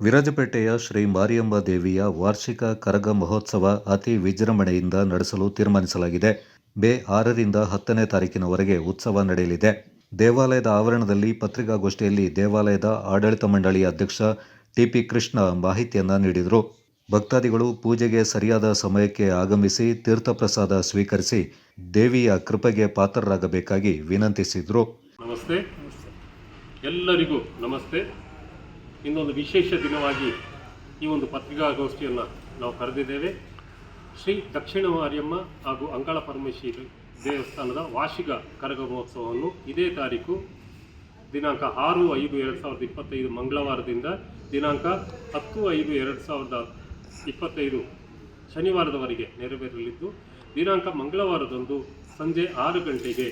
ವಿರಾಜಪೇಟೆಯ ಶ್ರೀ ಮಾರಿಯಮ್ಮ ದೇವಿಯ ವಾರ್ಷಿಕ ಕರಗ ಮಹೋತ್ಸವ ಅತಿ ವಿಜೃಂಭಣೆಯಿಂದ ನಡೆಸಲು ತೀರ್ಮಾನಿಸಲಾಗಿದೆ. ಮೇ ಆರರಿಂದ ಹತ್ತನೇ ತಾರೀಕಿನವರೆಗೆ ಉತ್ಸವ ನಡೆಯಲಿದೆ. ದೇವಾಲಯದ ಆವರಣದಲ್ಲಿ ಪತ್ರಿಕಾಗೋಷ್ಠಿಯಲ್ಲಿ ದೇವಾಲಯದ ಆಡಳಿತ ಮಂಡಳಿ ಅಧ್ಯಕ್ಷ ಟಿಪಿ ಕೃಷ್ಣ ಮಾಹಿತಿಯನ್ನು ನೀಡಿದರು. ಭಕ್ತಾದಿಗಳು ಪೂಜೆಗೆ ಸರಿಯಾದ ಸಮಯಕ್ಕೆ ಆಗಮಿಸಿ ತೀರ್ಥಪ್ರಸಾದ ಸ್ವೀಕರಿಸಿ ದೇವಿಯ ಕೃಪೆಗೆ ಪಾತ್ರರಾಗಬೇಕಾಗಿ ವಿನಂತಿಸಿದರು. ನಮಸ್ತೆ. ಎಲ್ಲರಿಗೂ ನಮಸ್ತೆ. ಇನ್ನೊಂದು ವಿಶೇಷ ದಿನವಾಗಿ ಈ ಒಂದು ಪತ್ರಿಕಾಗೋಷ್ಠಿಯನ್ನು ನಾವು ಕರೆದಿದ್ದೇವೆ. ಶ್ರೀ ದಕ್ಷಿಣ ಮಾರಿಯಮ್ಮ ಹಾಗೂ ಅಂಗಳ ಪರಮೇಶ್ವರಿ ದೇವಸ್ಥಾನದ ವಾರ್ಷಿಕ ಕರಗ ಮಹೋತ್ಸವವನ್ನು ಇದೇ ತಾರೀಕು ದಿನಾಂಕ ಆರು ಐದು ಎರಡು ಸಾವಿರದ ಇಪ್ಪತ್ತೈದು ಮಂಗಳವಾರದಿಂದ ದಿನಾಂಕ ಹತ್ತು ಐದು ಎರಡು ಸಾವಿರದ ಇಪ್ಪತ್ತೈದು ಶನಿವಾರದವರೆಗೆ ನೆರವೇರಲಿದ್ದು, ದಿನಾಂಕ ಮಂಗಳವಾರದಂದು ಸಂಜೆ ಆರು ಗಂಟೆಗೆ,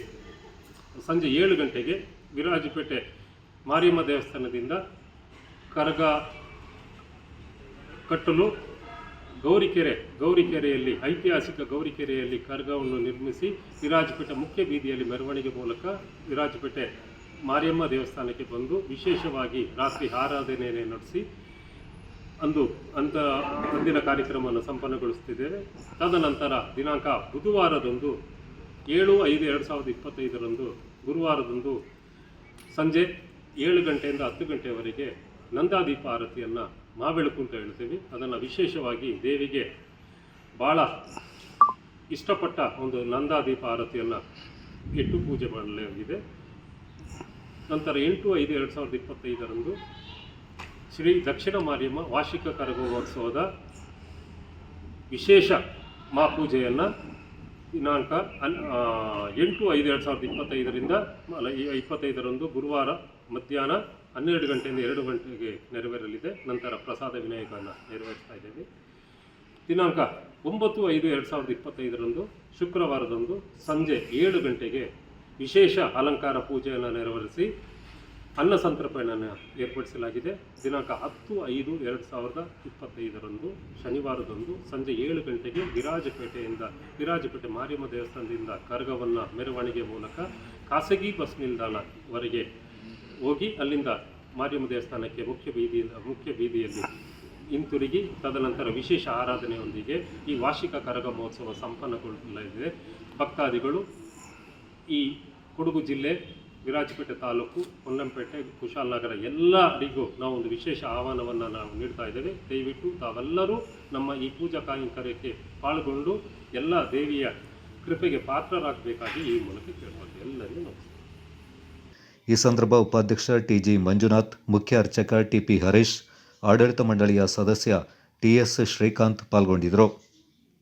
ಸಂಜೆ ಏಳು ಗಂಟೆಗೆ ವಿರಾಜಪೇಟೆ ಮಾರಿಯಮ್ಮ ದೇವಸ್ಥಾನದಿಂದ ಕರಗ ಕಟ್ಟಲು ಗೌರಿಕೆರೆ, ಗೌರಿಕೆರೆಯಲ್ಲಿ, ಐತಿಹಾಸಿಕ ಗೌರಿಕೆರೆಯಲ್ಲಿ ಕರಗವನ್ನು ನಿರ್ಮಿಸಿ ವಿರಾಜಪೇಟೆ ಮುಖ್ಯ ಬೀದಿಯಲ್ಲಿ ಮೆರವಣಿಗೆ ಮೂಲಕ ವಿರಾಜಪೇಟೆ ಮಾರಿಯಮ್ಮ ದೇವಸ್ಥಾನಕ್ಕೆ ಬಂದು ವಿಶೇಷವಾಗಿ ರಾತ್ರಿ ಆರಾಧನೆಯನ್ನು ನಡೆಸಿ ಅಂದು ಅಂತ ಅಂದಿನ ಕಾರ್ಯಕ್ರಮವನ್ನು ಸಂಪನ್ನಗೊಳಿಸುತ್ತಿದ್ದೇವೆ. ತದನಂತರ ದಿನಾಂಕ ಬುಧವಾರದಂದು ಏಳು ಐದು ಎರಡು ಸಾವಿರದ ಇಪ್ಪತ್ತೈದರಂದು ಗುರುವಾರದಂದು ಸಂಜೆ ಏಳು ಗಂಟೆಯಿಂದ ಹತ್ತು ಗಂಟೆಯವರೆಗೆ ನಂದಾದೀಪ ಆರತಿಯನ್ನು ಮಾಬೆಳಕು ಅಂತ ಹೇಳ್ತೀವಿ. ಅದನ್ನು ವಿಶೇಷವಾಗಿ ದೇವಿಗೆ ಭಾಳ ಇಷ್ಟಪಟ್ಟ ಒಂದು ನಂದಾದೀಪ ಆರತಿಯನ್ನು ಇಟ್ಟು ಪೂಜೆ ಮಾಡಲಾಗಿದೆ. ನಂತರ ಎಂಟು, ಐದು, ಎರಡು ಸಾವಿರದ ಇಪ್ಪತ್ತೈದರಂದು ಶ್ರೀ ದಕ್ಷಿಣ ಮಾರಿಯಮ್ಮ ವಾರ್ಷಿಕ ಕರಗೋತ್ಸವದ ವಿಶೇಷ ಮಹಾಪೂಜೆಯನ್ನು ದಿನಾಂಕ ಎಂಟು ಐದು ಎರಡು ಸಾವಿರದ ಇಪ್ಪತ್ತೈದರಿಂದ ಇಪ್ಪತ್ತೈದರಂದು ಗುರುವಾರ ಮಧ್ಯಾಹ್ನ ಹನ್ನೆರಡು ಗಂಟೆಯಿಂದ ಎರಡು ಗಂಟೆಗೆ ನೆರವೇರಲಿದೆ. ನಂತರ ಪ್ರಸಾದ ವಿನಾಯಕವನ್ನು ನೆರವೇರಿಸ್ತಾ ಇದ್ದೇವೆ. ದಿನಾಂಕ ಒಂಬತ್ತು ಐದು ಎರಡು ಸಾವಿರದ ಇಪ್ಪತ್ತೈದರಂದು ಶುಕ್ರವಾರದಂದು ಸಂಜೆ ಏಳು ಗಂಟೆಗೆ ವಿಶೇಷ ಅಲಂಕಾರ ಪೂಜೆಯನ್ನು ನೆರವೇರಿಸಿ ಅನ್ನ ಸಂತರ್ಪಣೆಯನ್ನು ಏರ್ಪಡಿಸಲಾಗಿದೆ. ದಿನಾಂಕ ಹತ್ತು ಐದು ಎರಡು ಸಾವಿರದ ಇಪ್ಪತ್ತೈದರಂದು ಶನಿವಾರದಂದು ಸಂಜೆ ಏಳು ಗಂಟೆಗೆ ವಿರಾಜಪೇಟೆಯಿಂದ, ವಿರಾಜಪೇಟೆ ಮಾರಿಯಮ್ಮ ದೇವಸ್ಥಾನದಿಂದ ಕರಗವನ್ನು ಮೆರವಣಿಗೆ ಮೂಲಕ ಖಾಸಗಿ ಬಸ್ ನಿಲ್ದಾಣವರೆಗೆ ಹೋಗಿ ಅಲ್ಲಿಂದ ಮಾರಿಯಮ್ಮ ದೇವಸ್ಥಾನಕ್ಕೆ ಮುಖ್ಯ ಬೀದಿಯಿಂದ ಮುಖ್ಯ ಬೀದಿಯಲ್ಲಿ ಹಿಂತಿರುಗಿ, ತದನಂತರ ವಿಶೇಷ ಆರಾಧನೆಯೊಂದಿಗೆ ಈ ವಾರ್ಷಿಕ ಕರಗ ಮಹೋತ್ಸವ ಸಂಪನ್ನಗೊಳ್ಳಲಿದೆ. ಭಕ್ತಾದಿಗಳು ಈ ಕೊಡಗು ಜಿಲ್ಲೆ ವಿರಾಜಪೇಟೆ ತಾಲೂಕು, ಹೊನ್ನಂಪೇಟೆ ಕುಶಾಲನಗರ ಎಲ್ಲರಿಗೂ ನಾವು ಒಂದು ವಿಶೇಷ ಆಹ್ವಾನವನ್ನು ನಾವು ನೀಡ್ತಾ ಇದ್ದೇವೆ. ದಯವಿಟ್ಟು ತಾವೆಲ್ಲರೂ ನಮ್ಮ ಈ ಪೂಜಾ ಕಾರ್ಯಕ್ಕೆ ಪಾಲ್ಗೊಂಡು ಎಲ್ಲ ದೇವಿಯ ಕೃಪೆಗೆ ಪಾತ್ರರಾಗಬೇಕಾಗಿ ಈ ಮೂಲಕ ಕೇಳ್ಬೋದು ಎಲ್ಲರಿಗೂ ನಮಸ್ಕಾರ. ಈ ಸಂದರ್ಭ ಉಪಾಧ್ಯಕ್ಷ ಟಿ ಜಿ ಮಂಜುನಾಥ್, ಮುಖ್ಯ ಅರ್ಚಕ ಟಿಪಿ ಹರೀಶ್, ಆಡಳಿತ ಮಂಡಳಿಯ ಸದಸ್ಯ ಟಿ ಎಸ್ ಶ್ರೀಕಾಂತ್ ಪಾಲ್ಗೊಂಡಿದ್ದರು.